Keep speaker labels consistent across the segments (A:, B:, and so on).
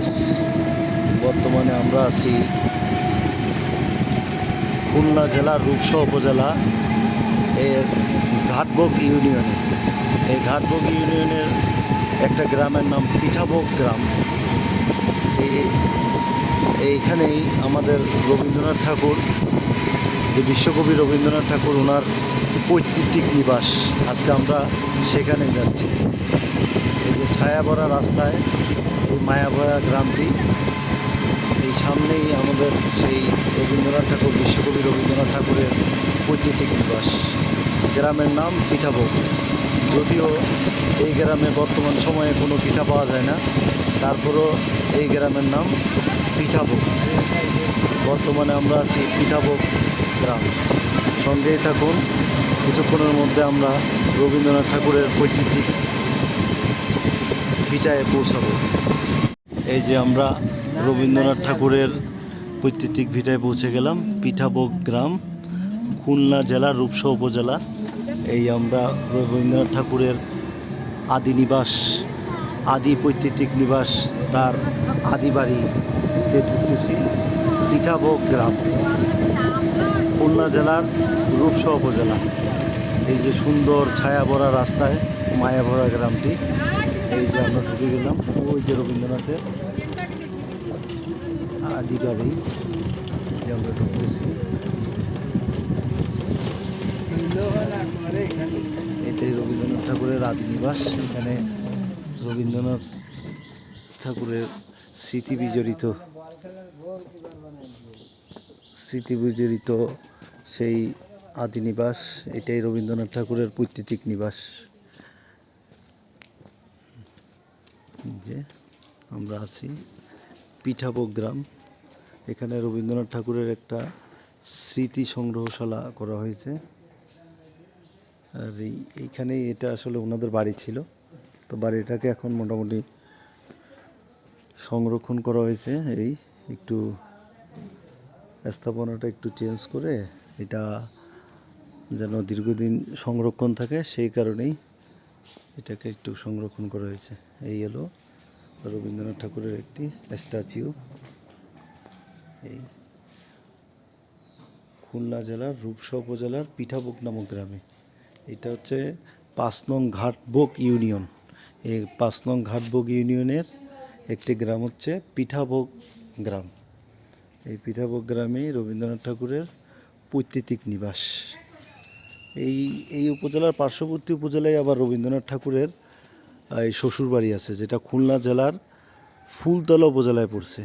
A: Viewers বর্তমানে আমরা আছি খুলনা জেলার রূপসা উপজেলা এর ঘাটবক ইউনিয়নে। এই ঘাটবক ইউনিয়নের একটা গ্রামের নাম পিঠাবক গ্রাম। এই, এইখানেই আমাদের রবীন্দ্রনাথ ঠাকুর, যে বিশ্বকবি রবীন্দ্রনাথ ঠাকুর ওনার পৈতৃক নিবাস। আজকে আমরা সেখানে যাচ্ছি। এই যে ছায়াভরা রাস্তায় এই মায়াভরা গ্রামটি। এই সামনেই আমাদের সেই রবীন্দ্রনাথ ঠাকুর, বিশ্বকবি রবীন্দ্রনাথ ঠাকুরের পৈতৃক নিবাস। গ্রামের নাম পিঠাভোগ। যদিও এই গ্রামে বর্তমান সময়ে কোনো পিঠা পাওয়া যায় না, তারপরও এই গ্রামের নাম পিঠাভোগ। বর্তমানে আমরা আছি পিঠাভোগ গ্রাম। সঙ্গেই থাকুন, কিছুক্ষণের মধ্যে আমরা রবীন্দ্রনাথ ঠাকুরের পৈতৃক পিঠায় পৌঁছাবো। এই যে আমরা রবীন্দ্রনাথ ঠাকুরের পৈতৃক ভিটায় পৌঁছে গেলাম, পিঠাভোগ গ্রাম, খুলনা জেলার রূপসা উপজেলা। এই আমরা রবীন্দ্রনাথ ঠাকুরের আদি নিবাস, আদি পৈতৃক নিবাস, তার আদি বাড়িতে ঢুকতেছি, পিঠাভোগ গ্রাম, খুলনা জেলার রূপসা উপজেলা। এই যে সুন্দর ছায়া ভরা রাস্তায় মায়া ভরা গ্রামটি। এই যে আমরা ঢুকে গেলাম ওই যে রবীন্দ্রনাথের আদি বাড়ি যে আমরা ঢুকতেছি। এটাই রবীন্দ্রনাথ ঠাকুরের আদি নিবাস এখানে রবীন্দ্রনাথ ঠাকুরের স্মৃতি বিজড়িত স্মৃতি বিজড়িত সেই আদি নিবাস এটাই রবীন্দ্রনাথ ঠাকুরের পৈতৃক নিবাস। যে আমরা আছি পিঠাভোগ গ্রাম এখানে রবীন্দ্রনাথ ঠাকুরের একটা স্মৃতি সংগ্রহশালা করা হয়েছে। আর এই, এইখানেই এটা আসলে ওনাদের বাড়ি ছিল। তো বাড়িটাকে এখন মোটামুটি সংরক্ষণ করা হয়েছে। এই একটু স্থাপনাটা একটু চেঞ্জ করে এটা যেন দীর্ঘদিন সংরক্ষণ থাকে, সেই কারণেই এটাকে একটু সংরক্ষণ করা হয়েছে। এই হলো রবীন্দ্রনাথ ঠাকুরের একটি স্ট্যাচিউ এই খুলনা জেলার রূপসা উপজেলার পিঠাবুক নামক গ্রামে। এটা হচ্ছে পাঁচ নং ঘাটবোক ইউনিয়ন। এই পাঁচ নং ঘাটবোক ইউনিয়নের একটি গ্রাম হচ্ছে পিঠাভোগ গ্রাম। এই পিঠাভোগ গ্রামেই রবীন্দ্রনাথ ঠাকুরের পৈতৃক নিবাস। এই এই উপজেলার পার্শ্ববর্তী উপজেলায় আবার রবীন্দ্রনাথ ঠাকুরের এই শ্বশুরবাড়ি আছে, যেটা খুলনা জেলার ফুলতলা উপজেলায় পড়ছে।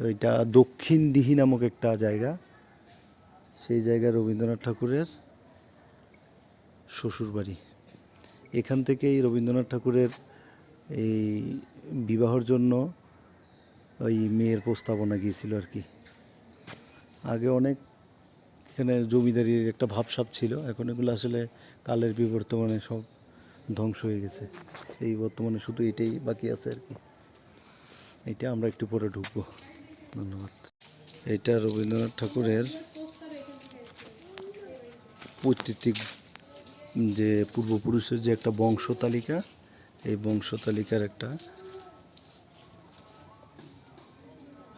A: ওইটা দক্ষিণ দিহি নামক একটা জায়গা। সেই জায়গায় রবীন্দ্রনাথ ঠাকুরের শ্বশুরবাড়ি। এখান থেকেই রবীন্দ্রনাথ ঠাকুরের এই বিবাহর জন্য ওই মেয়ের প্রস্তাবনা গিয়েছিল আর কি। আগে অনেক এখানে জমিদারির একটা ভাবসাব ছিল। এখন এগুলো আসলে কালের বিবর্তমানে সব ধ্বংস হয়ে গেছে। এই বর্তমানে শুধু এটাই বাকি আছে আর কি। এটা আমরা একটু পরে ঢুকবো। ধন্যবাদ। এটা রবীন্দ্রনাথ ঠাকুরের পৈতৃক যে পূর্বপুরুষের যে একটা বংশ তালিকা, এই বংশ তালিকার একটা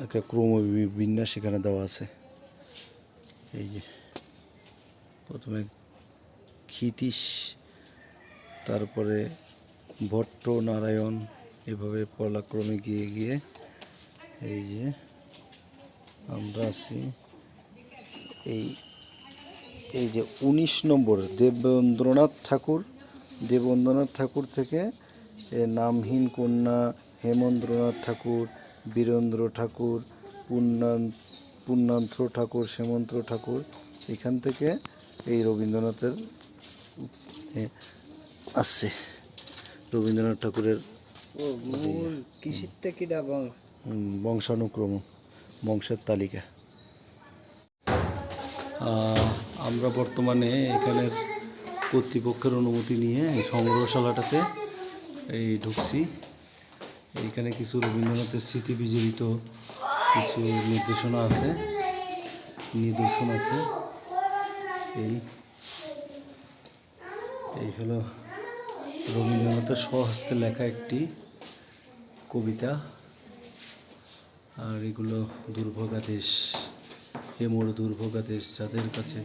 A: একটা ক্রম বি- বিন্যাস এখানে দেওয়া আছে। এই যে, প্রথমে ক্ষিতীশ, তারপরে ভট্ট নারায়ণ এভাবে পলাক্রমে গিয়ে গিয়ে এই যে আমরা আছি। এই এই যে উনিশ নম্বর, দেবেন্দ্রনাথ ঠাকুর দেবেন্দ্রনাথ ঠাকুর থেকে নামহীন কন্যা হেমেন্দ্রনাথ ঠাকুর, বীরেন্দ্র ঠাকুর পূর্ণান পূর্ণান্ত্র ঠাকুর হেমন্ত ঠাকুর এখান থেকে এই রবীন্দ্রনাথের আসছে। রবীন্দ্রনাথ ঠাকুরের বংশানুক্রম বংশের তালিকা। আমরা বর্তমানে এখানের কর্তৃপক্ষের অনুমতি নিয়ে এই সংগ্রহশালাটাতে এই ঢুকছি। এইখানে কিছু রবীন্দ্রনাথের স্মৃতি বিজড়িত কিছু নির্দেশনা আছে। নিদর্শন আছে। এই এই হলো রবীন্দ্রনাথের স্বহস্তে লেখা একটি কবিতা। আর এগুলো দুর্ভোগা দেশ, হেমর দুর্ভোগা দেশ, যাদের কাছে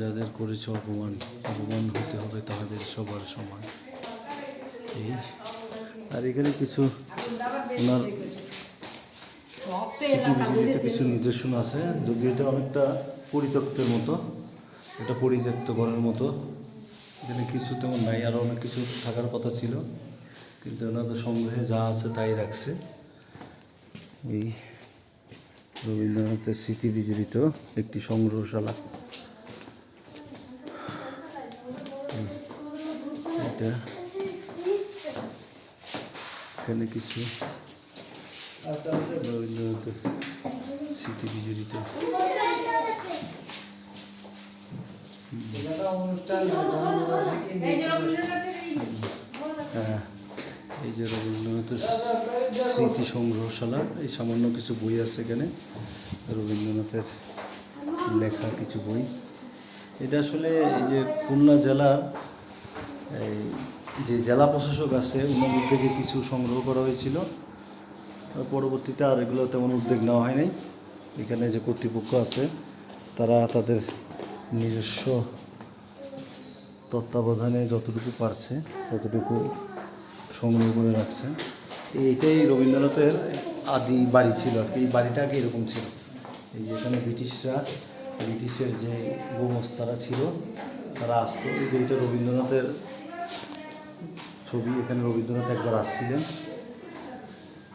A: যাদের করেছে অপমান অপমান হতে হবে তাদের সবার সমান। এই আর এখানে কিছু ওনার কিছু নিদর্শন আছে যদিও এটা অনেকটা পরিত্যক্তের মতো এটা পরিত্যক্ত করার মতো। এখানে কিছু তেমন নাই আরও অনেক কিছু থাকার কথা ছিল কিন্তু ওনাদের সংগ্রহে যা আছে তাই রাখছে। এই রবীন্দ্রনাথের স্মৃতি বিজড়িত একটি সংগ্রহশালা। এটা এখানে কিছু রবীন্দ্রনাথের স্মৃতি বিজড়িত হ্যাঁ এই যে রবীন্দ্রনাথের স্মৃতি সংগ্রহশালা এই সামান্য কিছু বই আছে এখানে, রবীন্দ্রনাথের লেখা কিছু বই। এটা আসলে এই যে খুলনা জেলার এই যে জেলা প্রশাসক আছে ওনার উদ্যোগে কিছু সংগ্রহ করা হয়েছিল। পরবর্তীতে আর এগুলো তেমন উদ্যোগ নেওয়া হয়নি এখানে যে কর্তৃপক্ষ আছে, তারা তাদের নিজস্ব তত্ত্বাবধানে যতটুকু পারছে, ততটুকু সংগ্রহ করে রাখছে। এইটাই রবীন্দ্রনাথের আদি বাড়ি ছিল আর কি। এই বাড়িটা আগে এরকম ছিল। এই যেখানে ব্রিটিশরা, ব্রিটিশের যে গোমস্তারা ছিল, তারা আসতো। এই যে এটা রবীন্দ্রনাথের ছবি, এখানে রবীন্দ্রনাথ একবার আসছিলেন।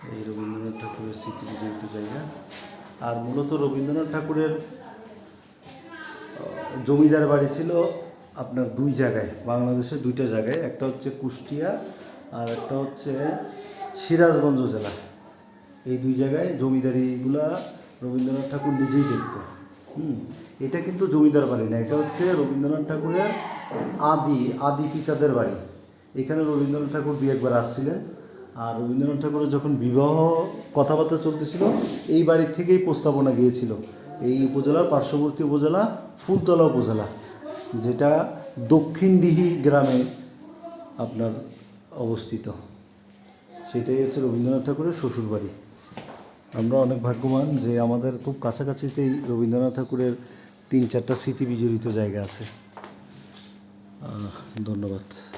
A: এই রবীন্দ্রনাথ ঠাকুরের স্মৃতি বিজড়িত জায়গা। আর মূলত রবীন্দ্রনাথ ঠাকুরের জমিদার বাড়ি ছিল আপনার দুই জায়গায় বাংলাদেশে দুইটা জায়গায়। একটা হচ্ছে কুষ্টিয়া আর একটা হচ্ছে সিরাজগঞ্জ জেলা। এই দুই জায়গায় জমিদারিগুলা রবীন্দ্রনাথ ঠাকুর নিজেই দেখত। হুম, এটা কিন্তু জমিদার বাড়ি না, এটা হচ্ছে রবীন্দ্রনাথ ঠাকুরের আদি আদি পিতাদের বাড়ি। এখানে রবীন্দ্রনাথ ঠাকুর দু একবার আসছিলেন। আর রবীন্দ্রনাথ ঠাকুরের যখন বিবাহ কথাবার্তা চলতেছিল, এই বাড়ি থেকেই প্রস্তাবনা গিয়েছিল। এই উপজেলার পার্শ্ববর্তী উপজেলা, ফুলতলা উপজেলা, যেটা দক্ষিণডিহি গ্রামে আপনার অবস্থিত। সেটাই হচ্ছে রবীন্দ্রনাথ ঠাকুরের শ্বশুরবাড়ি। আমরা অনেক ভাগ্যবান যে আমাদের খুব কাছাকাছিতেই রবীন্দ্রনাথ ঠাকুরের তিন চারটা স্মৃতি বিজড়িত জায়গা আছে। ধন্যবাদ।